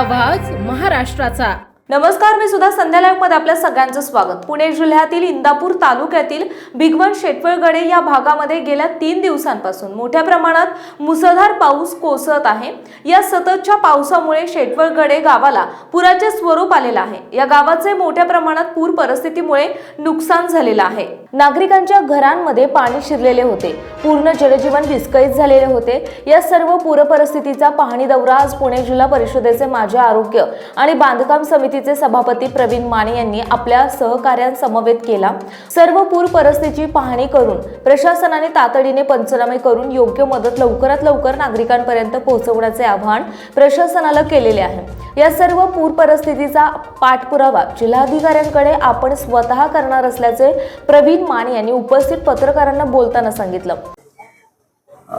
आवाज महाराष्ट्राचा. नमस्कार मी सुद्धा संध्या मध्ये आपल्या सगळ्यांचं स्वागत. पुणे जिल्ह्यातील इंदापूर तालुक्यातील भिगवण शेटवळगडे या भागामध्ये गेल्या तीन दिवसांपासून मोठ्या प्रमाणात मुसळधार पाऊस कोसळत आहे. या सततच्या पावसामुळे शेटवळगडे गावाला पुराचे स्वरूप आलेलं आहे. या गावाचे मोठ्या प्रमाणात पूर परिस्थितीमुळे नुकसान झालेलं आहे. नागरिकांच्या घरांमध्ये पाणी शिरलेले होते. पूर्ण जलजीवन विस्कळीत झालेले होते. या सर्व पूर परिस्थितीचा पाहणी दौरा आज पुणे जिल्हा परिषदेचे माजी आरोग्य आणि बांधकाम समिती समितीचे सभापती प्रवीण माने यांनी आपल्या सहकार्यांसमवेत केला. सर्व पूर परिस्थितीची पाहणी करून प्रशासनाने तातडीने पंचनामे करून योग्य मदत लवकरात लवकर नागरिकांपर्यंत पोहोचवण्याचे आवाहन प्रशासनाला केलेले आहे. या सर्व पूर परिस्थितीचा पाठपुरावा जिल्हाधिकाऱ्यांकडे आपण स्वतः करणार असल्याचे प्रवीण माने यांनी उपस्थित पत्रकारांना बोलताना सांगितलं.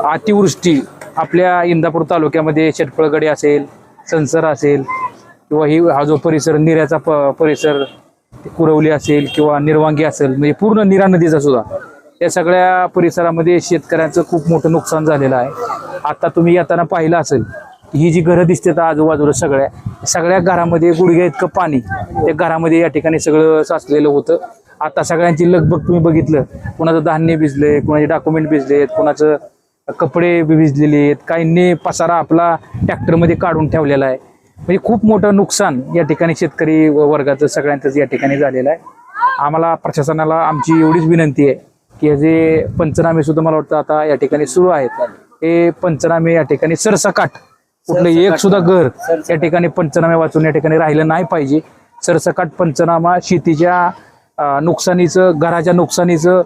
अतिवृष्टी आपल्या इंदापूर तालुक्यामध्ये शेटफळगडे असेल संसर असेल किंवा ही हा जो परिसर निऱ्याचा प परिसर कुरवली असेल किंवा निर्वांगी असेल म्हणजे पूर्ण निरा नदीचा सुद्धा या सगळ्या परिसरामध्ये शेतकऱ्यांचं खूप मोठं नुकसान झालेलं आहे. आता तुम्ही येताना पाहिलं असेल ही जी घरं दिसतात आजूबाजूला सगळ्या सगळ्या घरामध्ये गुडघ्या इतकं पाणी त्या घरामध्ये या ठिकाणी सगळं साचलेलं होतं. आता सगळ्यांची लगबग तुम्ही बघितलं कोणाचं धान्य भिजले कोणाचे डॉक्युमेंट भिजलेत कोणाचं कपडे भिजलेले आहेत काहींनी पसारा आपला ट्रॅक्टरमध्ये काढून ठेवलेला आहे. म्हणजे खूप मोठं नुकसान या ठिकाणी शेतकरी वर्गाचं सगळ्यांचंच या ठिकाणी झालेलं आहे. आम्हाला प्रशासनाला आमची एवढीच विनंती आहे की हे जे पंचनामे सुद्धा मला वाटतं आता या ठिकाणी सुरू आहेत. हे पंचनामे या ठिकाणी सरसकाट कुठलं एक सुद्धा घर या ठिकाणी पंचनामे वाचून या ठिकाणी राहिलं नाही पाहिजे. सरसकाट पंचनामा शेतीच्या नुकसानीचं घराच्या नुकसानीचं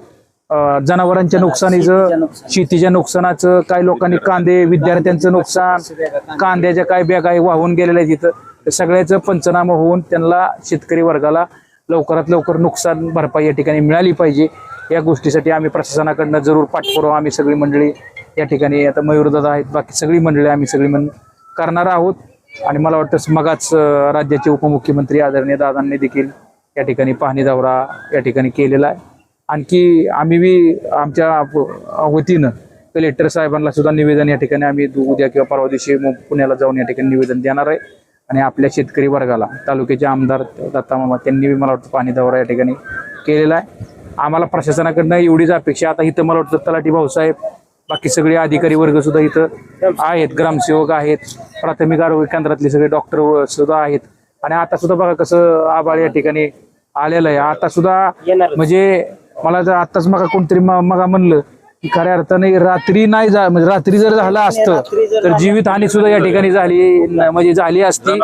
जनावरांच्या नुकसानीचं शेतीच्या नुकसानाचं काही लोकांनी कांदे विद्यार्थ्यांचं नुकसान कांद्याच्या काय बॅग वाहून गेलेल्या आहेत तिथं सगळ्याचं पंचनामा होऊन त्यांना शेतकरी वर्गाला लवकरात लवकर नुकसान भरपाई या ठिकाणी मिळाली पाहिजे. या गोष्टीसाठी आम्ही प्रशासनाकडनं जरूर पाठपुरावा. आम्ही सगळी मंडळी या ठिकाणी आता मयूरदादा आहेत. बाकी सगळी मंडळी आम्ही सगळी म्हण करणार आहोत. आणि मला वाटतं मगाच राज्याचे उपमुख्यमंत्री आदरणीय दादांनी देखील या ठिकाणी पाहणी दौरा या ठिकाणी केलेला आहे. आणखी आम्ही बी आमच्या वतीनं कलेक्टर साहेबांना सुद्धा निवेदन या ठिकाणी आम्ही उद्या किंवा परवा दिवशी मग पुण्याला जाऊन या ठिकाणी निवेदन देणार आहे. आणि आपल्या शेतकरी वर्गाला तालुक्याचे आमदार दत्ता मामा त्यांनी बी मला वाटतं पाणी दौरा या ठिकाणी केलेला आहे. आम्हाला प्रशासनाकडनं एवढीच अपेक्षा आता इथं मला वाटतं तलाठी भाऊसाहेब बाकी सगळे अधिकारी वर्ग सुद्धा इथं आहेत. ग्रामसेवक आहेत. प्राथमिक आरोग्य केंद्रातले सगळे डॉक्टर सुद्धा आहेत. आणि आता सुद्धा बघा कसं आबाळ या ठिकाणी आलेलं आहे. आता सुद्धा म्हणजे मला जर आताच मग कोणतरी मगा म्हणलं की खऱ्या अर्थाने रात्री नाही जा म्हणजे रात्री जर झालं असतं तर जीवित हानी सुद्धा या ठिकाणी झाली म्हणजे झाली असती.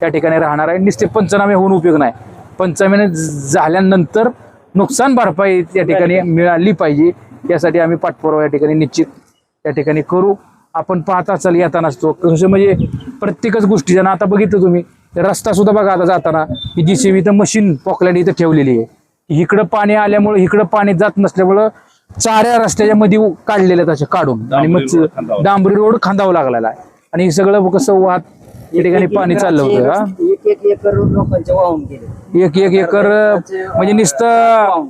त्या ठिकाणी राहणार आहे. नुसते पंचनामे होऊन उपयोग नाही. पंचनामे झाल्यानंतर नुकसान भरपाई त्या ठिकाणी मिळाली पाहिजे. यासाठी आम्ही पाठपुरावा या ठिकाणी निश्चित या ठिकाणी करू. आपण पाहता चाल येताना असतो. कसं म्हणजे प्रत्येकच गोष्टी आता बघितलं तुम्ही रस्ता सुद्धा बघा आता जाताना ही जी सी इथं मशीन पॉकलँड इथं ठेवलेली आहे. इकडं पाणी आल्यामुळं इकडं पाणी जात नसल्यामुळं चाऱ्या रस्त्याच्या मध्ये काढलेल्या त्याच्या काढून. आणि मग डांबरी रोड खांदावा लागलेला आहे. आणि हे सगळं कसं वाहत या ठिकाणी पाणी चाललं होतं हा एक एक एकर लोकांचे वाहून गेले. एक एक एकर म्हणजे नुसतं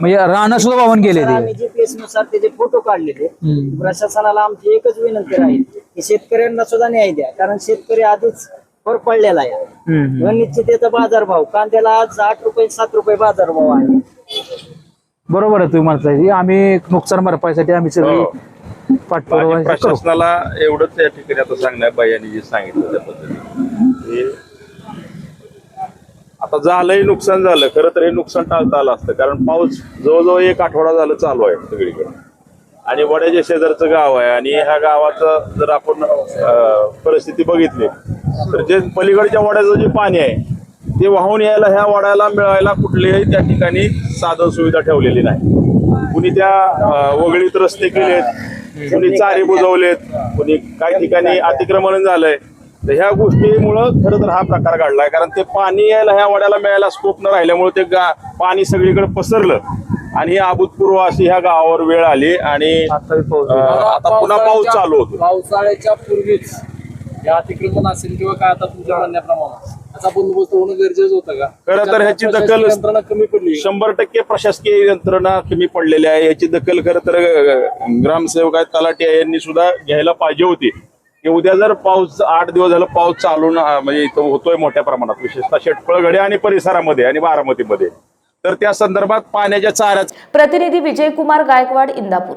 म्हणजे रानं सुद्धा वाहून गेले ते. आम्ही जीपीएसनुसार त्याचे फोटो काढलेले. हम्म. प्रशासनाला आमची एकच विनंती राहील की शेतकऱ्यांना सुद्धा न्याय द्या. कारण शेतकरी आधीच वर पडलेला आहे. हम्म. अनिश्चिततेचा बाजारभाव कांद्याला आज आठ रुपये सात रुपये बाजारभाव आहे. बरोबर आहे तुम्ही म्हणताय. आम्ही नुकसान भरपाईसाठी आम्ही सगळी पाठपुरावा आणि करू. प्रशासनाला एवढंच या ठिकाणी आता सांगणार बायांनी जे सांगितलं त्या पद्धतीने. हे आता झालंय नुकसान झालं. खरं तर हे नुकसान टाळता आलं असतं. कारण पाऊस जवळजवळ एक आठवडा झालं चालू आहे सगळीकडे. आणि वड्याच्या शेजारचं गाव आहे. आणि ह्या गावाचं जर आपण अं, परिस्थिती बघितली तर जे पलीकडच्या वड्याचं जे पाणी आहे ते वाहून यायला ह्या वाड्याला मिळायला कुठलेही त्या ठिकाणी साधन सुविधा ठेवलेली नाही. कुणी त्या वगळीत रस्ते केलेत कुणी चारी बुजवलेत कुणी काही ठिकाणी अतिक्रमण झालंय. तर ह्या गोष्टीमुळं खरं तर हा प्रकार घडलाय. कारण ते पाणी यायला ह्या वाड्याला मिळायला स्कोप न राहिल्यामुळे ते गा पाणी सगळीकडे पसरलं. आणि अभूतपूर्व अशी ह्या गावावर वेळ आली आणि आता आता पुन्हा पाऊस चालू होतो पावसाळ्याच्या पूर्वीच या अतिक्रमण असेल किंवा काय आता तुमच्या म्हणण्याप्रमाणे. याचा बंदोबस्त होणं गरजेचं होतं का? खरं तर ह्याची दखल यंत्रणा कमी पडली. शंभर टक्के प्रशासकीय यंत्रणा कमी पडलेली आहे. याची दखल खरं तर ग्रामसेवक आहेत तलाठी आहे यांनी सुद्धा घ्यायला पाहिजे होती. की उद्या जर पाऊस आठ दिवस झालं पाऊस चालून अं, म्हणजे इथं होतोय मोठ्या प्रमाणात विशेषतः शेटफळगडे आणि परिसरामध्ये आणि बारामतीमध्ये. तर त्या संदर्भात पाण्याच्या चाऱ्याचा प्रतिनिधी विजयकुमार गायकवाड इंदापूर.